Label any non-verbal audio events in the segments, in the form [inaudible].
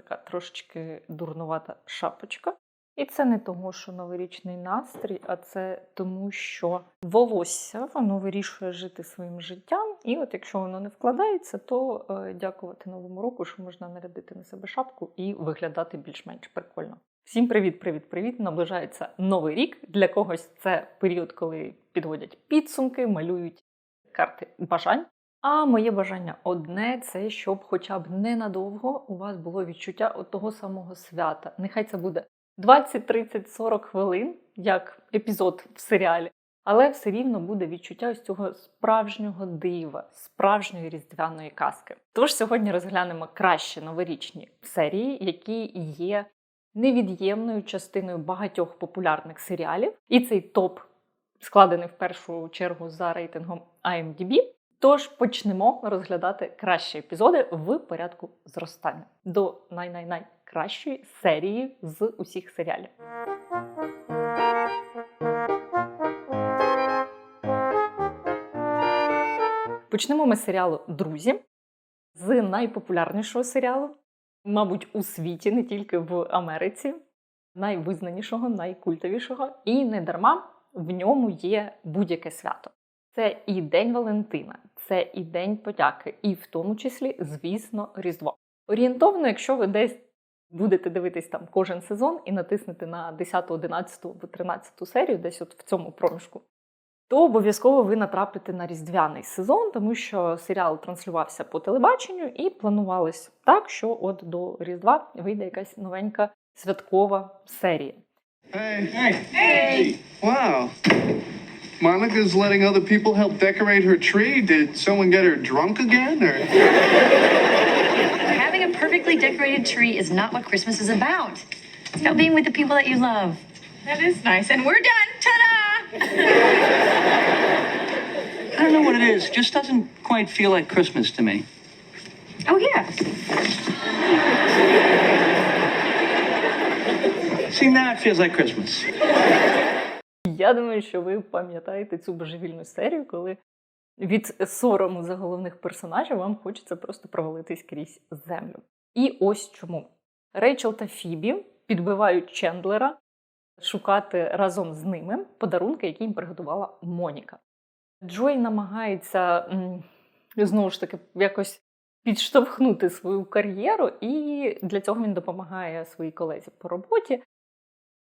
така трошечки дурнувата шапочка. І це не тому, що новорічний настрій, а це тому, що волосся воно вирішує жити своїм життям. І от якщо воно не вкладається, то е, дякувати новому року, що можна нарядити на себе шапку і виглядати більш-менш прикольно. Всім привіт, привіт, привіт! Наближається новий рік. Для когось це період, коли підводять підсумки, малюють карти бажань. А моє бажання одне це щоб хоча б ненадовго у вас було відчуття от того самого свята. Нехай це буде 20, 30, 40 хвилин, як епізод в серіалі, але все рівно буде відчуття ось цього справжнього дива, справжньої різдвяної казки. Тож сьогодні розглянемо кращі новорічні серії, які є невід'ємною частиною багатьох популярних серіалів. І цей топ складений в першу чергу за рейтингом IMDb. Тож почнемо розглядати кращі епізоди в порядку зростання до най-най-найкращої серії з усіх серіалів. Почнемо ми з серіалу Друзі з найпопулярнішого серіалу, мабуть, у світі, не тільки в Америці, найвизнанішого, найкультовішого. І не дарма в ньому є будь-яке свято. Це і День Валентина, це і День подяки, і в тому числі, звісно, Різдво. Орієнтовно, якщо ви десь будете дивитись там кожен сезон і натиснете на 10, 11 або 13 серію, десь от в цьому проміжку, то обов'язково ви натрапите на різдвяний сезон, тому що серіал транслювався по телебаченню і планувалось так, що от до Різдва вийде якась новенька святкова серія. Hey. Hey. Hey. Wow. Monica's letting other people help decorate her tree. Did someone get her drunk again or Having a perfectly decorated tree is not what Christmas is about. It's about being with the people that you love. That is nice. And we're done. Ta-da! I don't know what it is. It just doesn't quite feel like Christmas to me. Oh, yeah. See, now it feels like Christmas. Я думаю, що ви пам'ятаєте цю божевільну серію, коли від сорому за головних персонажів вам хочеться просто провалитись крізь землю. І ось чому. Рейчел та Фібі підбивають Чендлера шукати разом з ними подарунки, які їм приготувала Моніка. Джой намагається знову ж таки якось підштовхнути свою кар'єру, і для цього він допомагає своїй колезі по роботі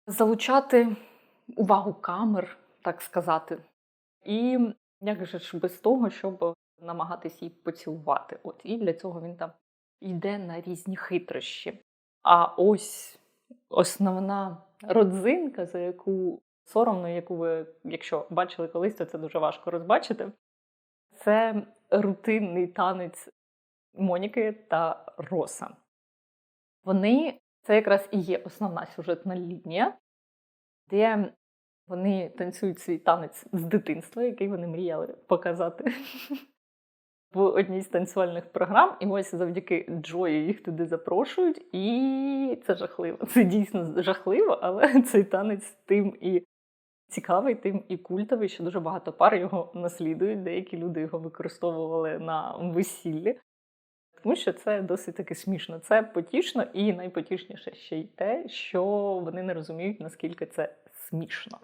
залучати увагу камер, так сказати. І як же ж без того, щоб намагатись її поцілувати. От і для цього він там йде на різні хитрощі. А ось основна родзинка, за яку соромно, яку ви, якщо бачили колись, то це дуже важко розбачити. Це рутинний танець Моніки та Роса. Вони це якраз і є основна сюжетна лінія, де вони танцюють свій танець з дитинства, який вони мріяли показати [laughs] в одній з танцювальних програм. І ось завдяки Джої їх туди запрошують, і це жахливо. Це дійсно жахливо, але [laughs] цей танець тим і цікавий, тим і культовий, що дуже багато пар його наслідують. Деякі люди його використовували на весіллі. Тому що це досить таки смішно. Це потішно, і найпотішніше ще й те, що вони не розуміють, наскільки це смішно.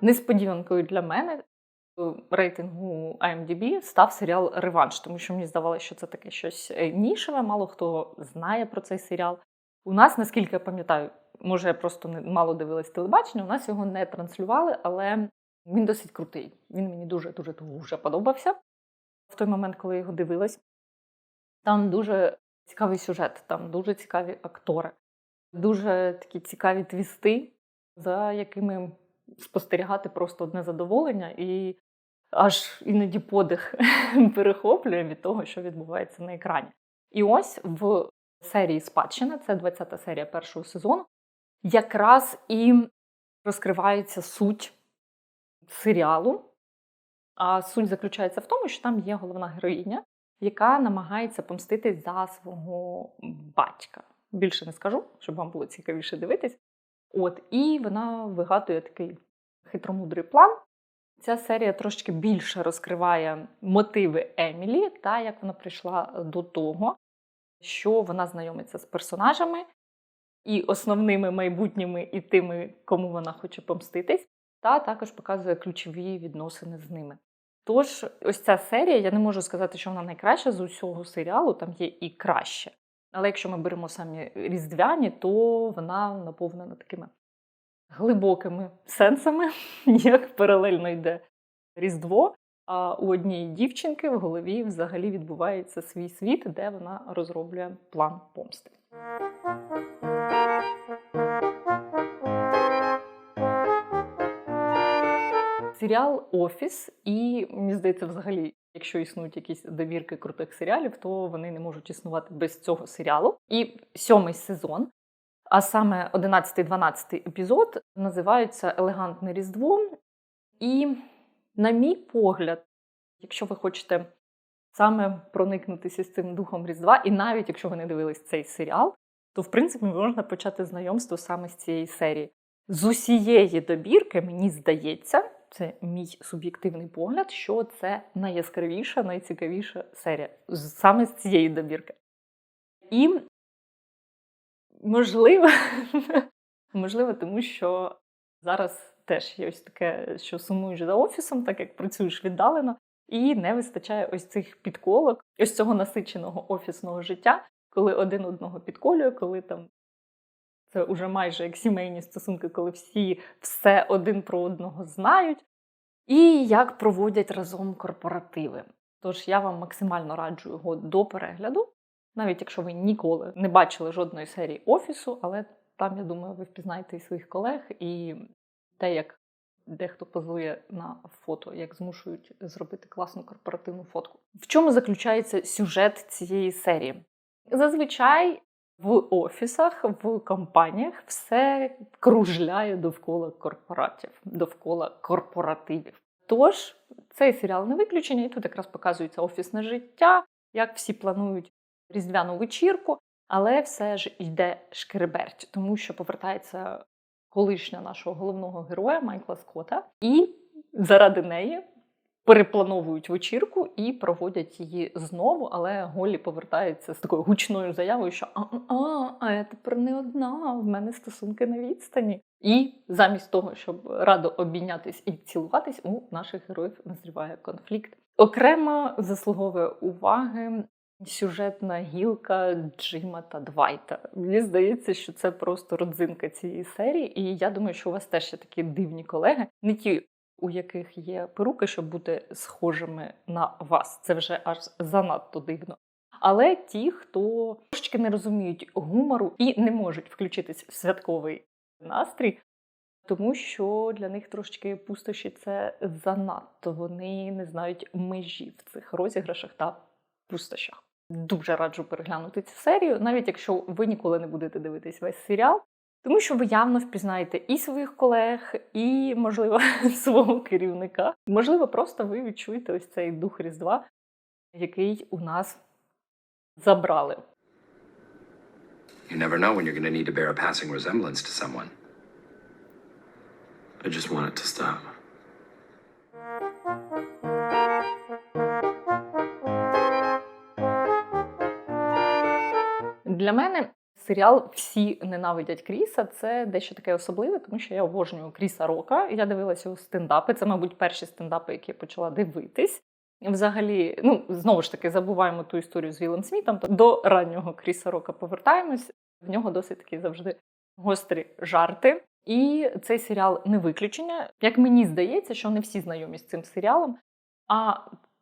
Несподіванкою для мене рейтингу IMDb став серіал Реванш, тому що мені здавалося, що це таке щось е, нішеве, мало хто знає про цей серіал. У нас, наскільки я пам'ятаю, може, я просто не мало дивилась телебачення, у нас його не транслювали, але він досить крутий. Він мені дуже дуже дуже подобався в той момент, коли я його дивилась. Там дуже цікавий сюжет, там дуже цікаві актори, дуже такі цікаві твісти, за якими спостерігати просто одне задоволення, і аж іноді подих [laughs] перехоплює від того, що відбувається на екрані. І ось в серії Спадщина, це 20-та серія першого сезону, якраз і розкривається суть серіалу. А суть заключається в тому, що там є головна героїня, яка намагається помститись за свого батька. Більше не скажу, щоб вам було цікавіше дивитись. От, і вона вигадує такий хитромудрий план. Ця серія трошки більше розкриває мотиви Емілі та як вона прийшла до того, що вона знайомиться з персонажами і основними майбутніми, і тими, кому вона хоче помститись, та також показує ключові відносини з ними. Тож, ось ця серія, я не можу сказати, що вона найкраща з усього серіалу, там є і краще. Але якщо ми беремо самі різдвяні, то вона наповнена такими глибокими сенсами, [laughs] як паралельно йде Різдво. А у однієї дівчинки в голові взагалі відбувається свій світ, де вона розроблює план помсти. Серіал Офіс, і мені здається, взагалі, якщо існують якісь добірки крутих серіалів, то вони не можуть існувати без цього серіалу. І сьомий сезон, а саме 11-12 епізод, називаються Елегантне Різдво. І, на мій погляд, якщо ви хочете саме проникнутися з цим духом Різдва, і навіть якщо ви не дивились цей серіал, то в принципі можна почати знайомство саме з цієї серії. З усієї добірки, мені здається, це мій суб'єктивний погляд, що це найяскравіша, найцікавіша серія саме з цієї добірки. І можливо, [laughs] можливо, тому що зараз теж є ось таке, що сумуєш за офісом, так як працюєш віддалено, і не вистачає ось цих підколок, ось цього насиченого офісного життя, коли один одного підколює, коли там це вже майже як сімейні стосунки, коли всі все один про одного знають, і як проводять разом корпоративи. Тож я вам максимально раджу його до перегляду, навіть якщо ви ніколи не бачили жодної серії офісу, але там, я думаю, ви впізнаєте і своїх колег, і те, як дехто позує на фото, як змушують зробити класну корпоративну фотку. В чому заключається сюжет цієї серії? Зазвичай в офісах, в компаніях все кружляє довкола корпоратів, довкола корпоративів. Тож цей серіал не виключення, і тут якраз показується офісне життя, як всі планують різдвяну вечірку, але все ж йде шкереберть, тому що повертається колишня нашого головного героя Майкла Скотта, і заради неї переплановують вечірку і проводять її знову, але Голлі повертається з такою гучною заявою, що а-а, а я тепер не одна, в мене стосунки на відстані. І замість того, щоб радо обійнятись і цілуватись, у наших героїв назріває конфлікт. Окремо заслуговує уваги сюжетна гілка Джима та Двайта. Мені здається, що це просто родзинка цієї серії, і я думаю, що у вас теж є такі дивні колеги, не ті, у яких є перуки, щоб бути схожими на вас. Це вже аж занадто дивно. Але ті, хто трошки не розуміють гумору і не можуть включитись в святковий настрій, тому що для них трошки пустощі це занадто. Вони не знають межі в цих розіграшах та пустощах. Дуже раджу переглянути цю серію, навіть якщо ви ніколи не будете дивитись весь серіал, тому що ви явно впізнаєте і своїх колег, і, можливо, [laughs] свого керівника. Можливо, просто ви відчуєте ось цей дух Різдва, який у нас забрали. You never know when you're going to need to bear a passing resemblance to someone. I just want it to stop. Для мене серіал Всі ненавидять Кріса це дещо таке особливе, тому що я обожнюю Кріса Рока. Я дивилася у стендапи. Це, мабуть, перші стендапи, які я почала дивитись. Взагалі, ну знову ж таки, забуваємо ту історію з Вілом Смітом. То до раннього Кріса Рока повертаємось. В нього досить такі завжди гострі жарти. І цей серіал не виключення. Як мені здається, що не всі знайомі з цим серіалом. А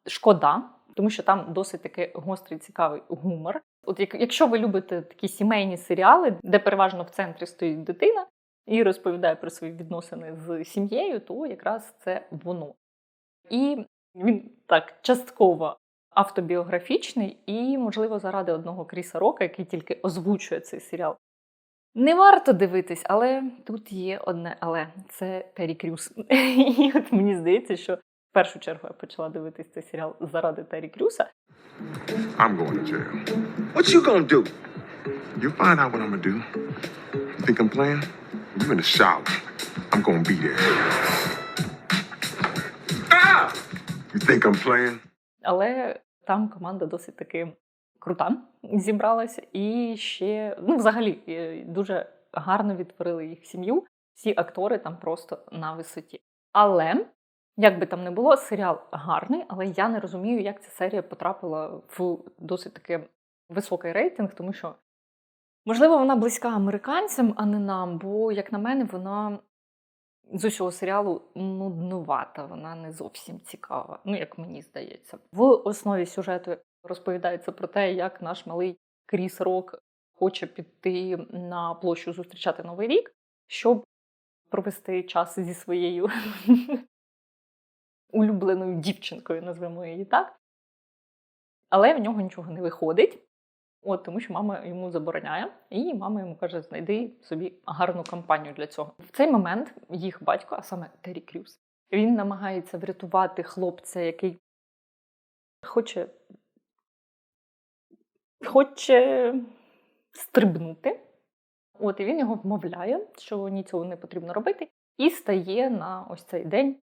шкода, тому що там досить таки гострий цікавий гумор. От як, якщо ви любите такі сімейні серіали, де переважно в центрі стоїть дитина і розповідає про свої відносини з сім'єю, то якраз це воно. І він так частково автобіографічний, і, можливо, заради одного Кріса Рока, який тільки озвучує цей серіал. Не варто дивитись, але тут є одне але це Террі Крюс. [laughs] І от мені здається, що в першу чергу я почала дивитись цей серіал заради Террі Крюса. I'm going to jail. What you gonna do? You find out what I'm gonna do. You think I'm playing? You in the shower. I'm gonna be there. You think I'm playing? Але там команда досить таки крута зібралася. І ще, ну, взагалі, е, дуже гарно відтворили їх сім'ю. Всі актори там просто на висоті. Але, як би там не було, серіал гарний, але я не розумію, як ця серія потрапила в досить таки високий рейтинг, тому що, можливо, вона близька американцям, а не нам, бо, як на мене, вона з усього серіалу нуднувата, вона не зовсім цікава, ну як мені здається. В основі сюжету розповідається про те, як наш малий Кріс Рок хоче піти на площу зустрічати Новий рік, щоб провести час зі своєю улюбленою дівчинкою, назвемо її так. Але в нього нічого не виходить. От тому, що мама йому забороняє, і мама йому каже: знайди собі гарну компанію для цього. В цей момент їх батько, а саме Террі Крюс, він намагається врятувати хлопця, який хоче, хоче стрибнути. От і він його вмовляє, що ні цього не потрібно робити, і стає на ось цей день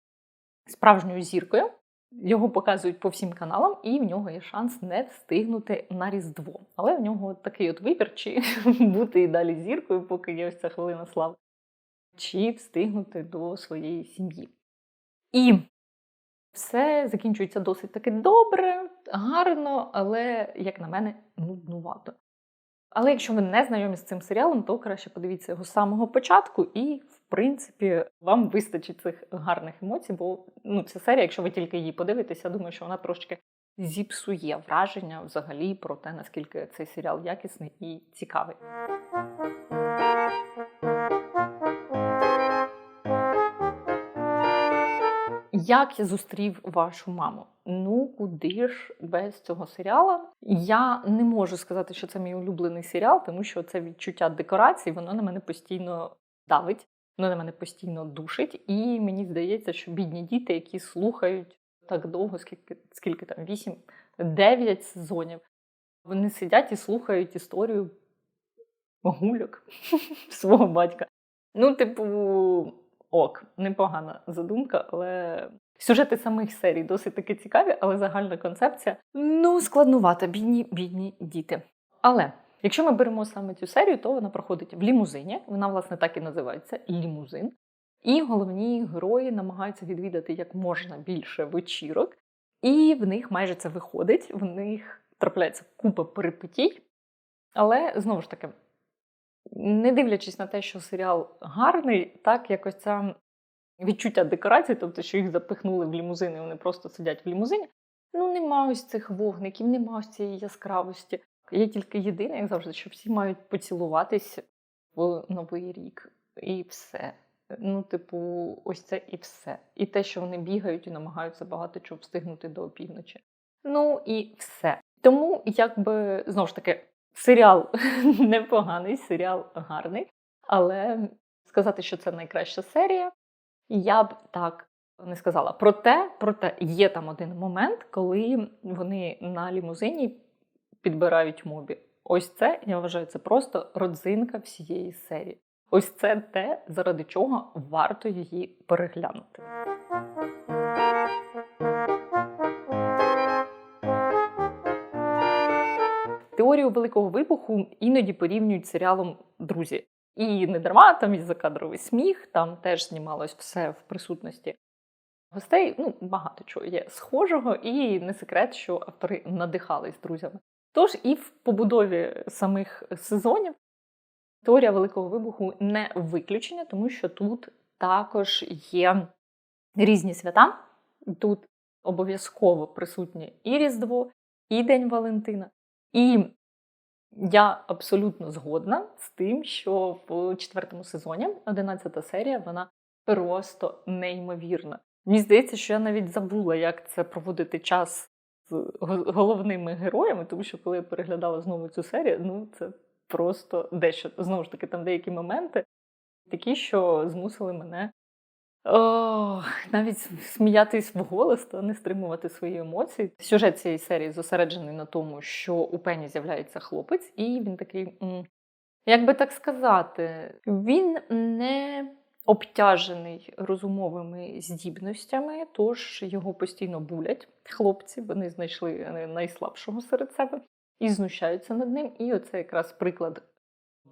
справжньою зіркою. Його показують по всім каналам, і в нього є шанс не встигнути на Різдво. Але в нього такий от вибір, чи [laughs] бути і далі зіркою, поки є ось ця хвилина слави, чи встигнути до своєї сім'ї. І все закінчується досить таки добре, гарно, але, як на мене, нуднувато. Але якщо ви не знайомі з цим серіалом, то краще подивіться його з самого початку, і, в принципі, вам вистачить цих гарних емоцій, бо ну, ця серія, якщо ви тільки її подивитеся, я думаю, що вона трошки зіпсує враження взагалі про те, наскільки цей серіал якісний і цікавий. Як я зустрів вашу маму? Ну, куди ж без цього серіала? Я не можу сказати, що це мій улюблений серіал, тому що це відчуття декорацій, воно на мене постійно давить, воно на мене постійно душить. І мені здається, що бідні діти, які слухають так довго, скільки, скільки там, 8-9 сезонів, вони сидять і слухають історію гульок [laughs] свого батька. Ну, типу, ок, непогана задумка, але сюжети самих серій досить таки цікаві, але загальна концепція ну, складнувата, бідні, бідні діти. Але якщо ми беремо саме цю серію, то вона проходить в лімузині. Вона, власне, так і називається лімузин. І головні герої намагаються відвідати як можна більше вечірок, і в них майже це виходить. В них трапляється купа перипетій. Але знову ж таки, не дивлячись на те, що серіал гарний, так якось ця відчуття декорацій, тобто, що їх запихнули в лімузин, і вони просто сидять в лімузині. Ну, нема ось цих вогників, нема ось цієї яскравості. Є тільки єдине, як завжди, що всі мають поцілуватись в новий рік. І все. Ну, типу, ось це і все. І те, що вони бігають і намагаються багато чого встигнути до опівночі. Ну і все. Тому, якби знову ж таки, серіал [laughs] непоганий, серіал гарний, але сказати, що це найкраща серія, я б так не сказала. Проте, проте є там один момент, коли вони на лімузині підбирають мобі. Ось це, я вважаю, це просто родзинка всієї серії. Ось це те, заради чого варто її переглянути. Теорію великого вибуху іноді порівнюють з серіалом Друзі. І не дарма там і закадровий сміх, там теж знімалось все в присутності гостей. Ну, багато чого є схожого, і не секрет, що автори надихались друзями. Тож і в побудові самих сезонів теорія великого вибуху не виключення, тому що тут також є різні свята. Тут обов'язково присутнє і Різдво, і День Валентина. І я абсолютно згодна з тим, що в четвертому сезоні, 11 серія, вона просто неймовірна. Мені здається, що я навіть забула, як це проводити час головними героями, тому що коли я переглядала знову цю серію, ну це просто дещо. Знову ж таки, там деякі моменти такі, що змусили мене о, навіть сміятись вголос та не стримувати свої емоції. Сюжет цієї серії зосереджений на тому, що у Пені з'являється хлопець, і він такий, як би так сказати, він не обтяжений розумовими здібностями, тож його постійно булять хлопці. Вони знайшли е, найслабшого серед себе і знущаються над ним. І оце якраз приклад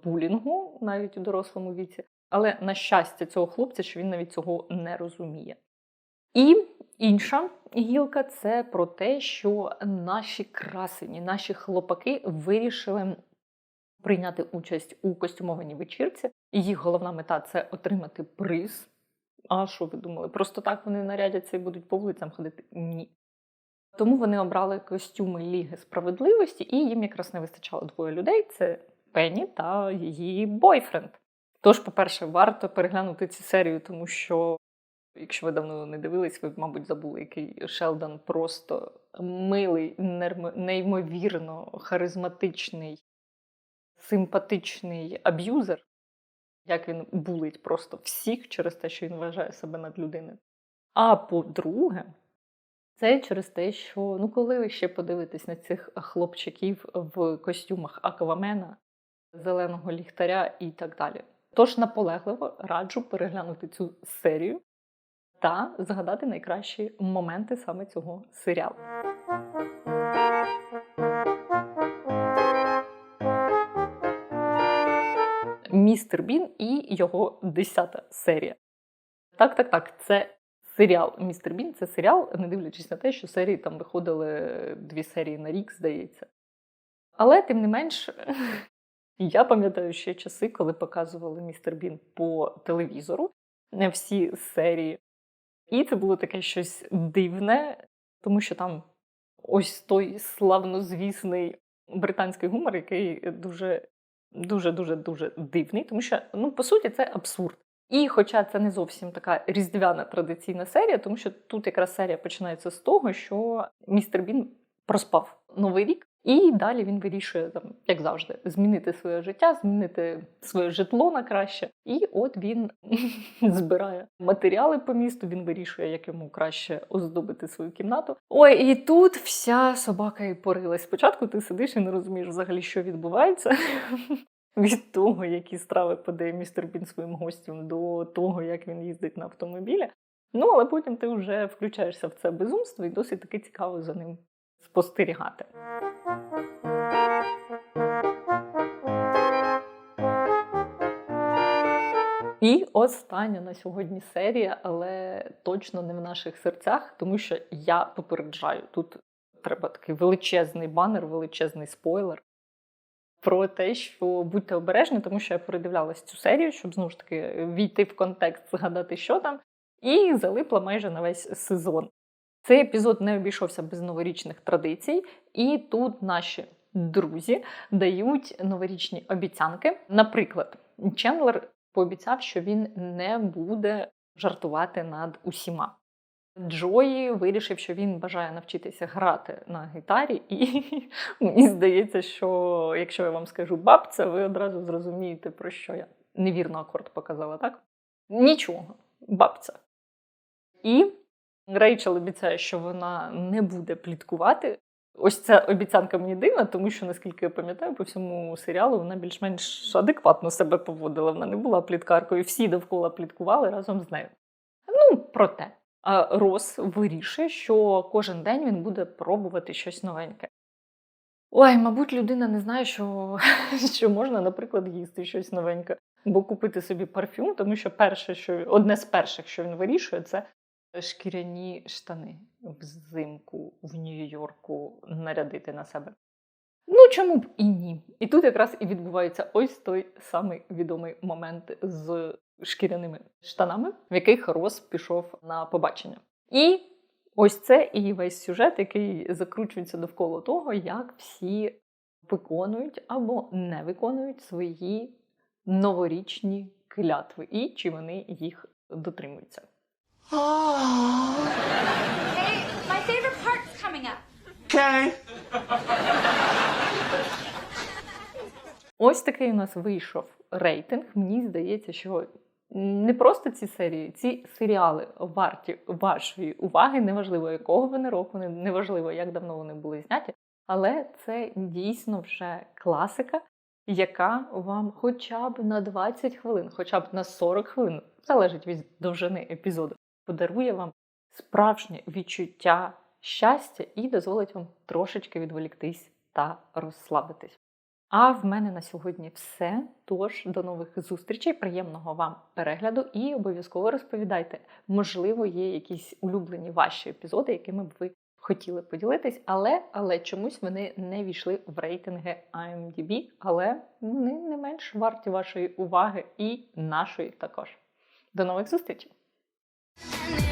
булінгу навіть у дорослому віці. Але на щастя цього хлопця, що він навіть цього не розуміє. І інша гілка це про те, що наші красені, наші хлопаки вирішили прийняти участь у костюмованій вечірці. І їх головна мета це отримати приз. А що ви думали? Просто так вони нарядяться і будуть по вулицям ходити? Ні. Тому вони обрали костюми Ліги справедливості, і їм якраз не вистачало двоє людей: це Пенні та її бойфренд. Тож, по-перше, варто переглянути цю серію, тому що, якщо ви давно не дивились, ви, мабуть, забули, який Шелдон просто милий, неймовірно харизматичний, симпатичний аб'юзер, як він булить просто всіх через те, що він вважає себе над людиною. А по-друге, це через те, що ну коли ви ще подивитесь на цих хлопчиків в костюмах Аквамена, зеленого ліхтаря і так далі. Тож наполегливо раджу переглянути цю серію та згадати найкращі моменти саме цього серіалу. Містер Бін і його десята серія. Так, так, так, це серіал Містер Бін. Це серіал, не дивлячись на те, що серії там виходили дві серії на рік, здається. Але тим не менш, [laughs] я пам'ятаю ще часи, коли показували Містер Бін по телевізору, не всі серії. І це було таке щось дивне, тому що там ось той славнозвісний британський гумор, який дуже, дуже, дуже, дуже дивний, тому що, ну, по суті, це абсурд. І хоча це не зовсім така різдвяна традиційна серія, тому що тут якраз серія починається з того, що містер Бін проспав новий рік, і далі він вирішує, там, як завжди, змінити своє життя, змінити своє житло на краще. І от він [laughs] збирає матеріали по місту, він вирішує, як йому краще оздобити свою кімнату. Ой, і тут вся собака і порилась. Спочатку ти сидиш і не розумієш взагалі, що відбувається. [laughs] Від того, які страви подає містер Бін своїм гостям, до того, як він їздить на автомобілі. Ну, але потім ти вже включаєшся в це безумство і досить таки цікаво за ним спостерігати. І остання на сьогодні серія, але точно не в наших серцях, тому що я попереджаю, тут треба такий величезний банер, величезний спойлер про те, що будьте обережні, тому що я передивлялась цю серію, щоб знову ж таки війти в контекст, згадати, що там, і залипла майже на весь сезон. Цей епізод не обійшовся без новорічних традицій, і тут наші друзі дають новорічні обіцянки. Наприклад, Чендлер пообіцяв, що він не буде жартувати над усіма. Джої вирішив, що він бажає навчитися грати на гітарі, і [laughs] мені здається, що якщо я вам скажу бабця, ви одразу зрозумієте, про що я. Невірно акорд показала, так? Нічого, бабця. І Рейчел обіцяє, що вона не буде пліткувати. Ось ця обіцянка мені дивна, тому що, наскільки я пам'ятаю, по всьому серіалу вона більш-менш адекватно себе поводила. Вона не була пліткаркою, всі довкола пліткували разом з нею. Ну, проте. Рос вирішує, що кожен день він буде пробувати щось новеньке. Ой, мабуть, людина не знає, що, [laughs] що можна, наприклад, їсти щось новеньке, бо купити собі парфюм, тому що перше, що одне з перших, що він вирішує, це шкіряні штани взимку в Нью-Йорку нарядити на себе. Ну, чому б і ні? І тут якраз і відбувається ось той самий відомий момент з шкіряними штанами, в яких Рос пішов на побачення. І ось це і весь сюжет, який закручується довкола того, як всі виконують або не виконують свої новорічні клятви, і чи вони їх дотримуються. Hey, my favorite part's coming up. Okay. Ось такий у нас вийшов рейтинг. Мені здається, що не просто ці серії, ці серіали варті вашої уваги, неважливо, якого вони року, не- неважливо, як давно вони були зняті, але це дійсно вже класика, яка вам хоча б на 20 хвилин, хоча б на 40 хвилин залежить від довжини епізоду, подарує вам справжнє відчуття щастя і дозволить вам трошечки відволіктись та розслабитись. А в мене на сьогодні все. Тож до нових зустрічей, приємного вам перегляду і обов'язково розповідайте, можливо, є якісь улюблені ваші епізоди, якими б ви хотіли поділитись, але, але чомусь вони не війшли в рейтинги IMDb, але вони не менш варті вашої уваги і нашої також. До нових зустрічей! And